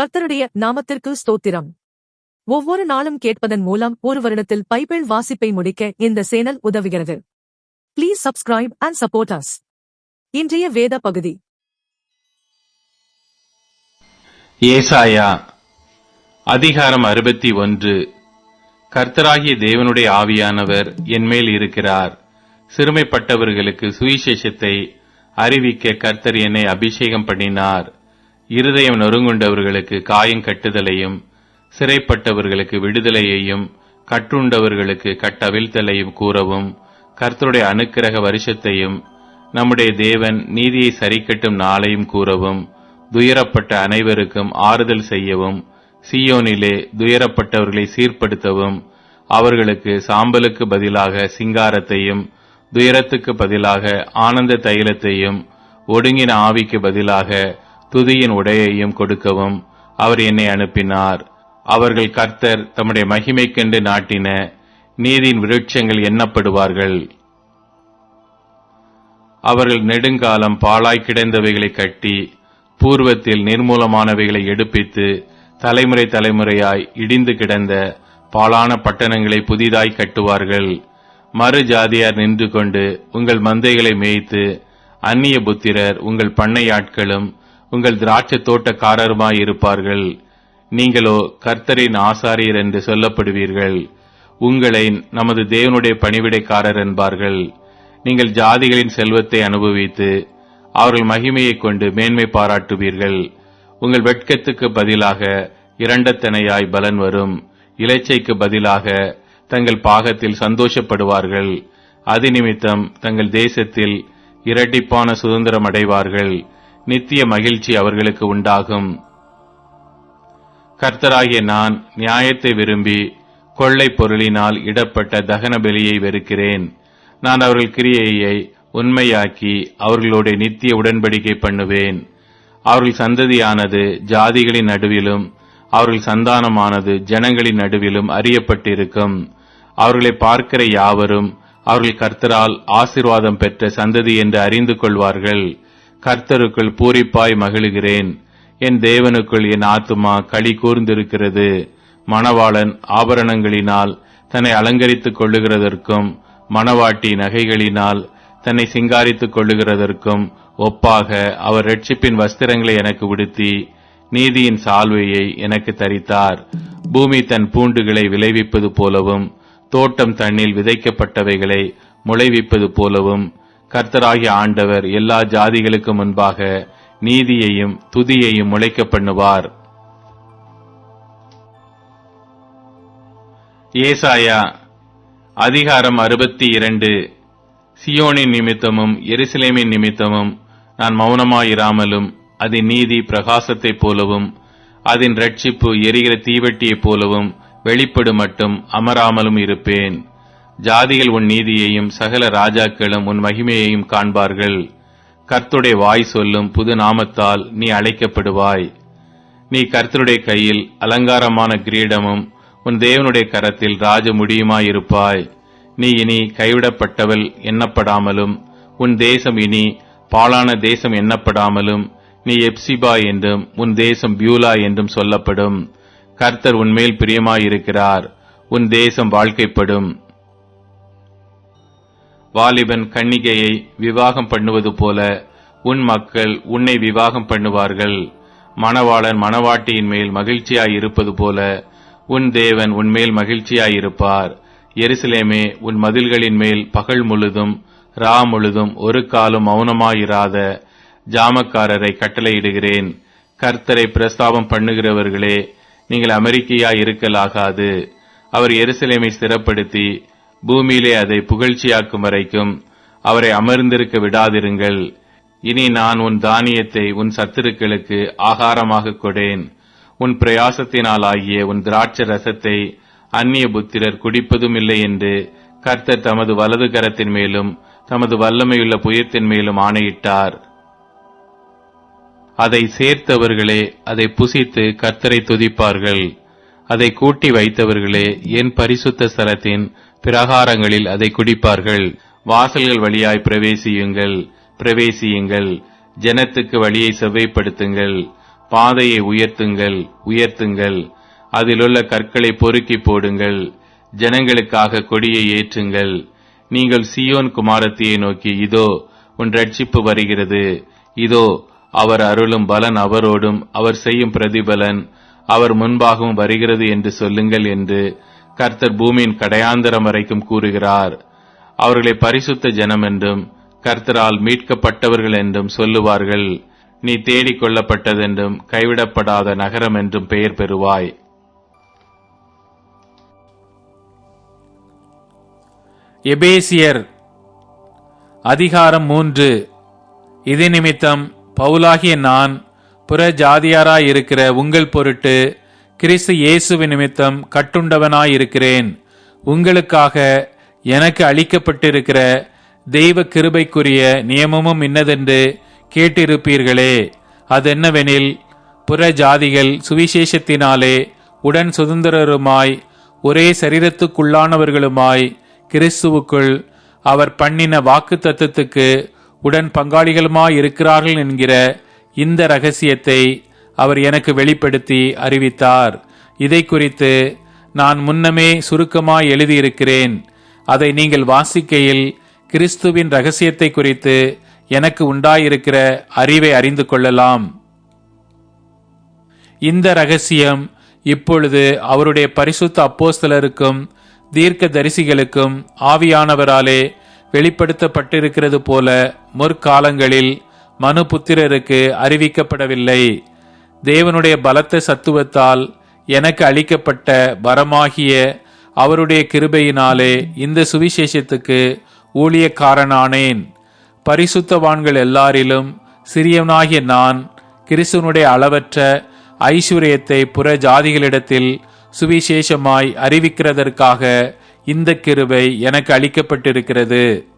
கர்த்தருடைய நாமத்திற்கு ஸ்தோத்திரம். ஒவ்வொரு நாளும் கேட்பதன் மூலம் ஒரு வருடத்தில் பைபிள் வாசிப்பை முடிக்க இந்த சேனல் உதவுகிறது. Please subscribe and support us இன்றைய வேத பகுதி. ஏசாயா அதிகாரம் அறுபத்தி ஒன்று. கர்த்தராகிய தேவனுடைய ஆவியானவர் என்மேல் இருக்கிறார். சிறுமைப்பட்டவர்களுக்கு சுவிசேஷத்தை அறிவிக்க கர்த்தர் என்னை அபிஷேகம் பண்ணினார். இருதயம் நொறுங்குண்டவர்களுக்கு காயம் கட்டுதலையும் சிறைப்பட்டவர்களுக்கு விடுதலையையும் கட்டுண்டவர்களுக்கு கட்டவிழ்த்தலையும் கூறவும் கர்த்தருடைய அனுக்கிரக வருஷத்தையும் நம்முடைய தேவன் நீதியை சரிக்கட்டும் நாளையும் கூறவும் துயரப்பட்ட அனைவருக்கும் ஆறுதல் செய்யவும் சீயோனிலே துயரப்பட்டவர்களை சீர்படுத்தவும் அவர்களுக்கு சாம்பலுக்கு பதிலாக சிங்காரத்தையும் துயரத்துக்கு பதிலாக ஆனந்த தைலத்தையும் ஒடுங்கின ஆவிக்கு பதிலாக துதியின் உடையையும் கொடுக்கவும். அவர் என்னை அனுப்பினார். அவர்கள் கர்த்தர் தம்முடைய மகிமைக்கென்று நாட்டின நீதியின் விருட்சங்கள் எண்ணப்படுவார்கள். அவர்கள் நெடுங்காலம் பாழாய் கிடந்தவைகளை கட்டி பூர்வத்தில் நிர்மூலமானவைகளை எடுப்பித்து தலைமுறை தலைமுறையாய் இடிந்து கிடந்த பாழான பட்டணங்களை புதிதாய் கட்டுவார்கள். மறு ஜாதியார் நின்று கொண்டு உங்கள் மந்தைகளை மேய்த்து அந்நிய புத்திரர் உங்கள் பண்ணையாட்களும் உங்கள் திராட்சை தோட்டக்காரருமாய் இருப்பார்கள். நீங்களோ கர்த்தரின் ஆசாரியர் என்று சொல்லப்படுவீர்கள். உங்களை நமது தேவனுடைய பணிவிடைக்காரர் என்பார்கள். நீங்கள் ஜாதிகளின் செல்வத்தை அனுபவித்து அவர்கள் மகிமையைக் கொண்டு மேன்மை பாராட்டுவீர்கள். உங்கள் வெட்கத்துக்கு பதிலாக இரண்டத்தனையாய் பலன் வரும். இலைச்சைக்கு பதிலாக தங்கள் பாகத்தில் சந்தோஷப்படுவார்கள். அது நிமித்தம் தங்கள் தேசத்தில் இரட்டிப்பான சுதந்திரம் அடைவார்கள். நித்திய மகிழ்ச்சி அவர்களுக்கு உண்டாகும். கர்த்தராகிய நான் நியாயத்தை விரும்பி கொள்ளை பொருளினால் இடப்பட்ட தகன பலியை வெறுக்கிறேன். நான் அவர்கள் கிரியையை உண்மையாக்கி அவர்களோட நித்திய உடன்படிக்கை பண்ணுவேன். அவர்கள் சந்ததியானது ஜாதிகளின் நடுவிலும் அவர்கள் சந்தானமானது ஜனங்களின் நடுவிலும் அறியப்பட்டிருக்கும். அவர்களை பார்க்கிற யாவரும் அவர்கள் கர்த்தரால் ஆசிர்வாதம் பெற்ற சந்ததி என்று அறிந்து கொள்வார்கள். கர்த்தருக்குள் பூரிப்பாய் மகிழுகிறேன். என் தேவனுக்குள் என் ஆத்துமா களி கூர்ந்திருக்கிறது. மணவாளன் ஆபரணங்களினால் தன்னை அலங்கரித்துக் கொள்ளுகிறதற்கும் மணவாட்டி நகைகளினால் தன்னை சிங்காரித்துக் கொள்ளுகிறதற்கும் ஒப்பாக அவர் ரட்சிப்பின் வஸ்திரங்களை எனக்கு உடுத்தி நீதியின் சால்வையை எனக்கு தரித்தார். பூமி தன் பூண்டுகளை விளைவிப்பது போலவும் தோட்டம் தண்ணில் விதைக்கப்பட்டவைகளை முளைவிப்பது போலவும் கர்த்தராகிய ஆண்டவர் எல்லா ஜாதிகளுக்கு முன்பாக நீதியையும் துதியையும் முளைக்க பண்ணுவார் ஏசாயா அதிகாரம் அறுபத்தி இரண்டு. சியோனின் நிமித்தமும் எருசலேமின் நிமித்தமும் நான் மௌனமாயிராமலும் அதன் நீதி பிரகாசத்தைப் போலவும் அதன் ரட்சிப்பு எரிகிற தீவெட்டியைப் போலவும் வெளிப்படும் மட்டும் அமராமலும் இருப்பேன். ஜாதிகள் உன் நீதியையும் சகல ராஜாக்களும் உன் மகிமையையும் காண்பார்கள். கர்த்தருடைய வாய் சொல்லும் புது நாமத்தால் நீ அழைக்கப்படுவாய். நீ கர்த்தருடைய கையில் அலங்காரமான கிரீடமும் உன் தேவனுடைய கரத்தில் ராஜ முடியுமாயிருப்பாய். நீ இனி கைவிடப்பட்டவள் எண்ணப்படாமலும் உன் தேசம் இனி பாழான தேசம் எண்ணப்படாமலும் நீ எப்சிபா என்றும் உன் தேசம் பியூலா என்றும் சொல்லப்படும். கர்த்தர் உன்மேல் பிரியமாயிருக்கிறார். உன் தேசம் வாழ்க்கைப்படும். வாலிபன் கன்னிகையை விவாகம் பண்ணுவது போல உன் மக்கள் உன்னை விவாகம் பண்ணுவார்கள். மணவாளன் மணவாட்டியின் மேல் மகிழ்ச்சியாயிருப்பது போல உன் தேவன் உன்மேல் மகிழ்ச்சியாயிருப்பார் எருசலேமே உன் மதில்களின் மேல் பகல் முழுதும் ரா முழுதும் ஒரு காலம் மௌனமாயிராத ஜாமக்காரரை கட்டளையிடுகிறேன். கர்த்தரை பிரஸ்தாபம் பண்ணுகிறவர்களே நீங்கள் அமெரிக்கையாய் இருக்கலாகாது அவர் எருசலேமை ஸ்திரப்படுத்தி பூமியிலே அதை புகழ்ச்சியாக்கும் வரைக்கும் அவரை அமர்ந்திருக்க விடாதிருங்கள். இனி நான் உன் தானியத்தை உன் சத்துருக்களுக்கு ஆகாரமாக கொடேன். உன் பிரயாசத்தினாலாகிய உன் திராட்ச ரசத்தை அந்நிய புத்திரர் குடிப்பதும் இல்லை என்று கர்த்தர் தமது வலது கரத்தின் மேலும் தமது வல்லமையுள்ள புயத்தின் மேலும் ஆணையிட்டார். அதை சேர்த்தவர்களே அதை புசித்து கர்த்தரை துதிப்பார்கள். அதை கூட்டி வைத்தவர்களே என் பரிசுத்த ஸ்தலத்தின் பிரகாரங்களில் அதை குடிப்பார்கள். வாசல்கள் வழியாய் பிரவேசியுங்கள் பிரவேசியுங்கள். ஜனத்துக்கு வழியை செவ்வைப்படுத்துங்கள். பாதையை உயர்த்துங்கள் உயர்த்துங்கள். அதிலுள்ள கற்களை பொறுக்கி போடுங்கள். ஜனங்களுக்காக கொடியை ஏற்றுங்கள். நீங்கள் சியோன் குமாரத்தியை நோக்கி இதோ உன் ரட்சிப்பு வருகிறது. இதோ அவர் அருளும் பலன் அவரோடும் அவர் செய்யும் பிரதிபலன் அவர் முன்பாகவும் வருகிறது என்று சொல்லுங்கள் என்று கர்த்தர் பூமியின் கடையாந்தரம் வரைக்கும் கூறுகிறார். அவர்களை பரிசுத்த ஜனம் என்றும் கர்த்தரால் மீட்கப்பட்டவர்கள் என்றும் சொல்லுவார்கள். நீ தேடிக் கொள்ளப்பட்டதென்றும் கைவிடப்படாத நகரம் என்றும் பெயர் பெறுவாய். எபேசியர் அதிகாரம் மூன்று. இது நிமித்தம் பவுலாகிய நான் புற ஜாதியாராயிருக்கிற உங்கள் பொருட்டு கிறிஸ்து இயேசுவின் நிமித்தம் கட்டுண்டவனாயிருக்கிறேன். உங்களுக்காக எனக்கு அளிக்கப்பட்டிருக்கிற தெய்வ கிருபைக்குரிய நியமமும் இன்னதென்று கேட்டிருப்பீர்களே. அதென்னவெனில் புற ஜாதிகள் சுவிசேஷத்தினாலே உடன் சுதந்திரருமாய் ஒரே சரீரத்துக்குள்ளானவர்களுமாய் கிறிஸ்துவுக்குள் அவர் பண்ணின வாக்கு தத்துவத்துக்கு உடன் பங்காளிகளுமாய் இருக்கிறார்கள் என்கிற இந்த ரகசியத்தை அவர் எனக்கு வெளிப்படுத்தி அறிவித்தார். இதை குறித்து நான் முன்னமே சுருக்கமாய் எழுதியிருக்கிறேன். அதை நீங்கள் வாசிக்கையில் கிறிஸ்துவின் ரகசியத்தை குறித்து எனக்கு உண்டாயிருக்கிற அறிவை அறிந்து கொள்ளலாம். இந்த ரகசியம் இப்பொழுது அவருடைய பரிசுத்த அப்போஸ்தலருக்கும் தீர்க்க தரிசிகளுக்கும் ஆவியானவராலே வெளிப்படுத்தப்பட்டிருக்கிறது போல முற்காலங்களில் மனு புத்திரருக்கு அறிவிக்கப்படவில்லை. தேவனுடைய பலத்த சத்துவத்தால் எனக்கு அளிக்கப்பட்ட வரமாகிய அவருடைய கிருபையினாலே இந்த சுவிசேஷத்துக்கு ஊழியக்காரனானேன். பரிசுத்தவான்கள் எல்லாரிலும் சிறியவனாகிய நான் கிறிஸ்துவனுடைய அளவற்ற ஐஸ்வர்யத்தை புற ஜாதிகளிடத்தில் சுவிசேஷமாய் அறிவிக்கிறதற்காக இந்த கிருபை எனக்கு அளிக்கப்பட்டிருக்கிறது.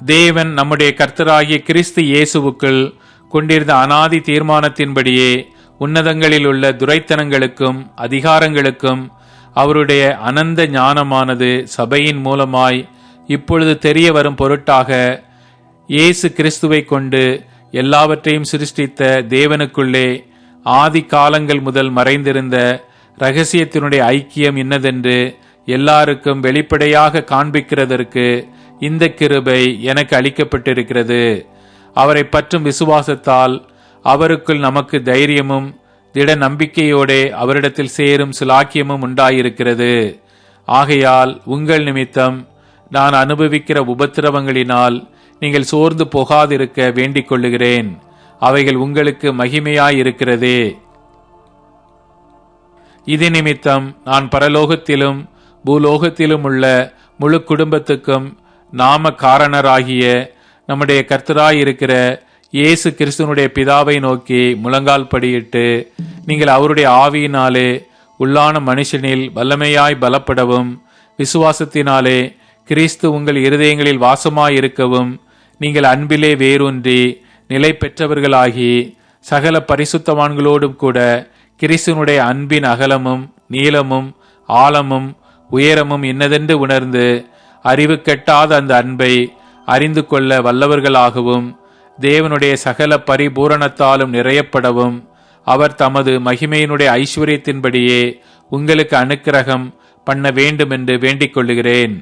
தேவன் நம்முடைய கர்த்தராகிய கிறிஸ்து இயேசுவுக்குள் கொண்டிருந்த அனாதி தீர்மானத்தின்படியே உன்னதங்களில் உள்ள துரைத்தனங்களுக்கும் அதிகாரங்களுக்கும் அவருடைய அனந்த ஞானமானது சபையின் மூலமாய் இப்பொழுது தெரிய வரும் பொருட்டாக இயேசு கிறிஸ்துவை கொண்டு எல்லாவற்றையும் சிருஷ்டித்த தேவனுக்குள்ளே ஆதி காலங்கள் முதல் மறைந்திருந்த ரகசியத்தினுடைய ஐக்கியம் இன்னதென்று எல்லாருக்கும் வெளிப்படையாக காண்பிக்கிறதற்கு இந்த கிருபை எனக்கு அளிக்கப்பட்டிருக்கிறது. அவரை பற்றும் விசுவாசத்தால் அவருக்குள் நமக்கு தைரியமும் திட நம்பிக்கையோடே அவரிடத்தில் சேரும் சிலாக்கியமும் உண்டாயிருக்கிறது. ஆகையால் உங்கள் நிமித்தம் நான் அனுபவிக்கிற உபத்திரவங்களினால் நீங்கள் சோர்ந்து போகாதிருக்க வேண்டிக் கொள்ளுகிறேன். அவைகள் உங்களுக்கு மகிமையாயிருக்கிறதே. இது நிமித்தம் நான் பரலோகத்திலும் பூலோகத்திலும் உள்ள முழு குடும்பத்துக்கும் நாம காரணராகிய நம்முடைய கர்த்தராயிருக்கிற இயேசு கிறிஸ்துவனுடைய பிதாவை நோக்கி முழங்கால் படியிட்டு நீங்கள் அவருடைய ஆவியினாலே உள்ளான மனுஷனில் வல்லமையாய் பலப்படவும் விசுவாசத்தினாலே கிறிஸ்து உங்கள் இருதயங்களில் வாசமாயிருக்கவும் நீங்கள் அன்பிலே வேரூன்றி நிலை பெற்றவர்களாகி சகல பரிசுத்தவான்களோடும் கூட கிறிஸ்துவனுடைய அன்பின் அகலமும் நீளமும் ஆழமும் உயரமும் இன்னதென்று உணர்ந்து அறிவு கெட்டாத அந்த அன்பை அறிந்து கொள்ள வல்லவர்களாகவும் தேவனுடைய சகல பரிபூரணத்தாலும் நிறையப்படவும் அவர் தமது மகிமையினுடைய ஐஸ்வர்யத்தின்படியே உங்களுக்கு அனுக்கிரகம் பண்ண வேண்டும் என்று வேண்டிக் கொள்ளுகிறேன்.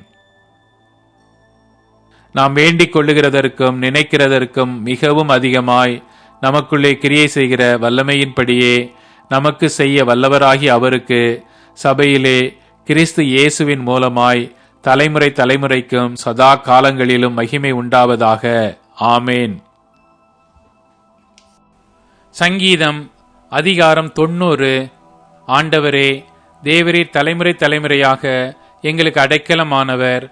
நாம் வேண்டிக் கொள்ளுகிறதற்கும் நினைக்கிறதற்கும் மிகவும் அதிகமாய் நமக்குள்ளே கிரியை செய்கிற வல்லமையின்படியே நமக்கு செய்ய வல்லவராகி அவருக்கு சபையிலே கிறிஸ்து இயேசுவின் மூலமாய் தலைமுறை தலைமுறைக்கும் சதா காலங்களிலும் மகிமை உண்டாவதாக. ஆமேன். சங்கீதம் அதிகாரம் தொண்ணூறு. ஆண்டவரே தேவரீர் தலைமுறை தலைமுறையாக எங்களுக்கு அடைக்கலமானவர்.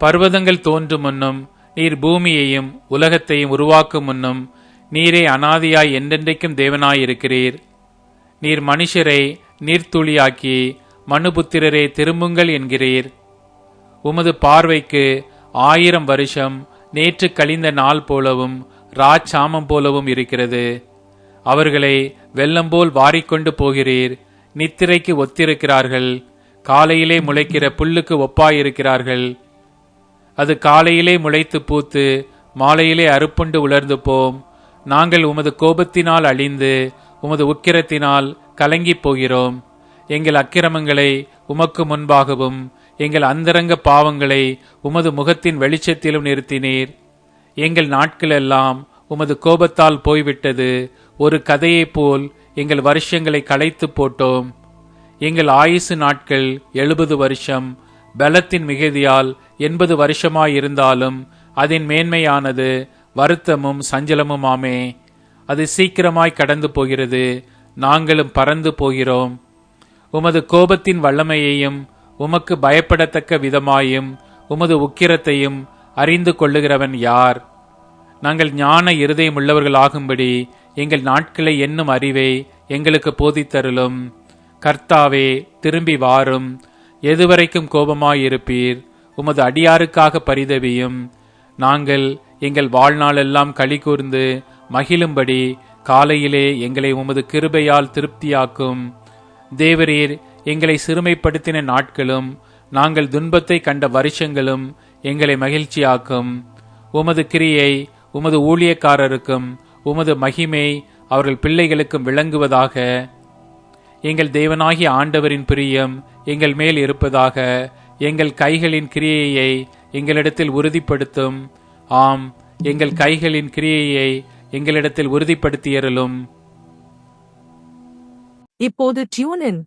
பர்வதங்கள் தோன்றும் முன்னும் நீர் பூமியையும் உலகத்தையும் உருவாக்கும் முன்னும் நீரே அனாதியாய் என்றென்றைக்கும் தேவனாயிருக்கிறீர். நீர் மனுஷரை நீர்த்துளியாக்கி மனுபுத்திரரே திரும்புங்கள் என்கிறீர். உமது பார்வைக்கு ஆயிரம் வருஷம் நேற்று கழிந்த நாள் போலவும் ராச்சாமம் போலவும் இருக்கிறது. அவர்களை வெள்ளம்போல் வாரிக்கொண்டு போகிறீர். நித்திரைக்கு ஒத்திருக்கிறார்கள். காலையிலே முளைக்கிற புல்லுக்கு ஒப்பாயிருக்கிறார்கள். அது காலையிலே முளைத்து பூத்து மாலையிலே அறுப்புண்டு உலர்ந்து போம். நாங்கள் உமது கோபத்தினால் அழிந்து உமது உக்கிரத்தினால் கலங்கிப் போகிறோம். எங்கள் அக்கிரமங்களை உமக்கு முன்பாகவும் எங்கள் அந்தரங்க பாவங்களை உமது முகத்தின் வெளிச்சத்திலும் நிறுத்தினீர். எங்கள் நாட்களெல்லாம் உமது கோபத்தால் போய்விட்டது. ஒரு கதையைப் போல் எங்கள் வருஷங்களை களைத்து போட்டோம். எங்கள் ஆயுசு நாட்கள் எழுபது வருஷம். பலத்தின் மிகுதியால் எண்பது வருஷமாயிருந்தாலும் அதன் மேன்மையானது வருத்தமும் சஞ்சலமுமாமே அது சீக்கிரமாய் கடந்து போகிறது. நாங்களும் பறந்து போகிறோம். உமது கோபத்தின் வல்லமையையும் உமக்கு பயப்படத்தக்க விதமாயும் உமது உக்கிரத்தையும் அறிந்து கொள்ளுகிறவன் யார்? நாங்கள் ஞான இருதயம் உள்ளவர்களாகும்படி எங்கள் நாட்களை எண்ணும் அறிவை எங்களுக்கு போதித்தருளும். கர்த்தாவே திரும்பி வாரும். எதுவரைக்கும் கோபமாயிருப்பீர். உமது அடியாருக்காக பரிதவியும். நாங்கள் எங்கள் வாழ்நாளெல்லாம் களி கூர்ந்து மகிழும்படி காலையிலே எங்களை உமது கிருபையால் திருப்தியாக்கும். தேவரீர் எங்களை சிறுமைப்படுத்தின நாட்களும் நாங்கள் துன்பத்தை கண்ட வருஷங்களும் எங்களை மகிழ்ச்சியாக்கும். உமது கிரியை உமது ஊழியக்காரருக்கும் உமது மகிமை அவர்கள் பிள்ளைகளுக்கும் விளங்குவதாக. எங்கள் தேவனாகிய ஆண்டவரின் பிரியம் எங்கள் மேல் இருப்பதாக. எங்கள் கைகளின் கிரியையை எங்களிடத்தில் உறுதிப்படுத்தும். ஆம் எங்கள் கைகளின் கிரியையை எங்களிடத்தில் உறுதிப்படுத்தியறலும் இப்போது டியூனின்